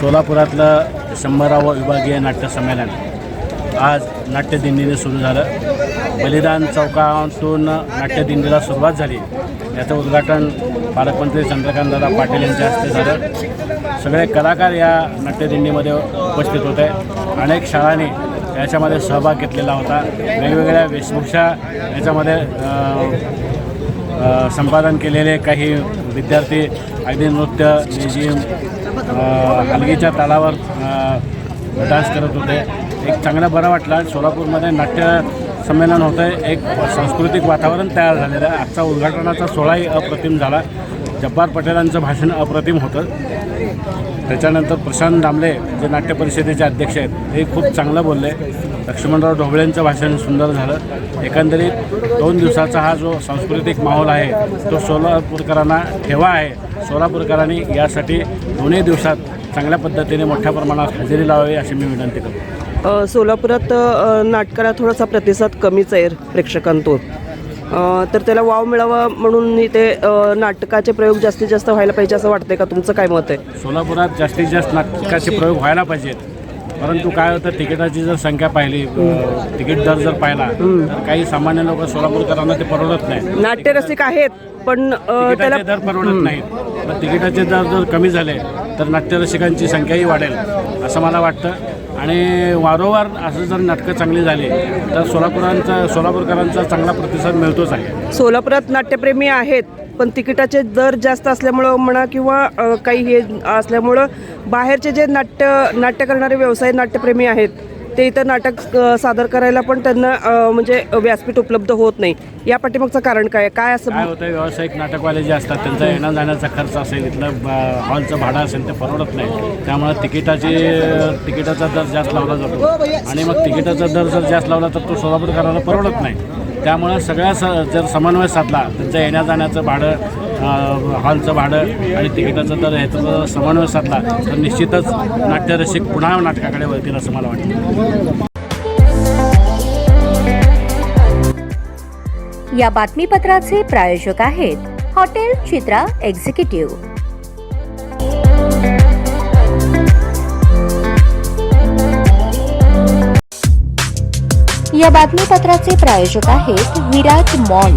सोलापुरातलं शंभरावं विभागीय नाट्य संमेलन. आज नाट्यदिंडीने सुरू झालं. बलिदान चौकातून नाट्यदिंडीला सुरुवात झाली. याचं उद्घाटन पालकमंत्री चंद्रकांतदादा पाटील यांच्या हस्ते झालं. सगळे कलाकार या नाट्यदिंडीमध्ये उपस्थित होते. अनेक शाळांनी याच्यामध्ये सहभाग घेतलेला होता. वेगवेगळ्या वेशभूषा याच्यामध्ये संपादन केलेले काही विद्यार्थी अगदी नृत्य लेझिम हलगीच्या तालावर डान्स करत होते. एक चांगलं बरं वाटलं. सोलापूरमध्ये नाट्य संमेलन होतं आहे एक सांस्कृतिक वातावरण तयार झालेलं आहे. आजचा उद्घाटनाचा सोहळाही अप्रतिम झाला. जब्बार पटेलांचं भाषण अप्रतिम होतं. त्याच्यानंतर प्रशांत दामले जे नाट्य परिषदेचे अध्यक्ष आहेत हे खूप चांगलं बोलले. लक्ष्मणराव ढोबळेंचं भाषण सुंदर झालं. एकंदरीत दोन दिवसाचा हा जो सांस्कृतिक माहोल आहे तो सोलापूरकरांना ठेवा आहे. सोलापूरकरांनी यासाठी दोन्ही दिवसात चांगल्या पद्धतीने मोठ्या प्रमाणात हजेरी लावावी अशी मी विनंती करतो. सोलापुरात नाटकाला थोडासा प्रतिसाद कमीच आहे प्रेक्षकांतून. तर त्याला वाव मिळावा म्हणून इथे नाटकाचे प्रयोग जास्तीत जास्त व्हायला पाहिजे असं वाटतंय का? तुमचं काय मत आहे? सोलापुरात जास्तीत जास्त नाटकाचे प्रयोग व्हायला पाहिजेत. परंतु काय होतं तिकिटाची जर संख्या पाहिली तिकीट दर जर पाहिला तर काही सामान्य लोक सोलापूरकरांना ते परवडत नाही नाट्यरसिक आहेत पण त्याला तिकिटाचे दर परवडत नाहीत. तिकिटाचे दर जर कमी झाले तर नाट्यरसिकांची संख्याही वाढेल असं मला वाटतं. आणि वारंवार असं जर नाटकं चांगली झाली तर सोलापुरांचा सोलापूरकरांचा चांगला प्रतिसाद मिळतोच आहे. सोलापुरात नाट्यप्रेमी आहेत पण तिकिटाचे दर जास्त असल्यामुळं म्हणा किंवा काही हे असल्यामुळं बाहेरचे जे नाट्य नाट्य करणारे व्यवसाय नाट्यप्रेमी आहेत ते इथं नाटक सादर करायला पण त्यांना म्हणजे व्यासपीठ उपलब्ध होत नाही. या पाठीमागचं कारण काय? काय असं काय होतं व्यावसायिक नाटकवाले जे असतात त्यांचा येण्या जाण्याचा खर्च असेल इथलं हॉलचं भाडं असेल ते परवडत नाही. त्यामुळे तिकिटाची तिकिटाचा दर जास्त लावला जातो. आणि मग तिकिटाचा दर जर जास्त लावला तर तो सोलापूरकरांना परवडत नाही. त्यामुळं सगळ्या स जर समन्वय साधला त्यांचं येण्या जाण्याचं भाडं हॉलचं भाडं आणि तिकिटाचं तर ह्याचा जर समन्वय साधला तर निश्चितच नाट्यरसिक पुन्हा नाटकाकडे वळतील असं मला वाटतं. या बातमीपत्राचे प्रायोजक आहेत हॉटेल चित्रा एक्झिक्युटिव्ह. या बातमीपत्राचे प्रायोजक आहेत विराट मॉल.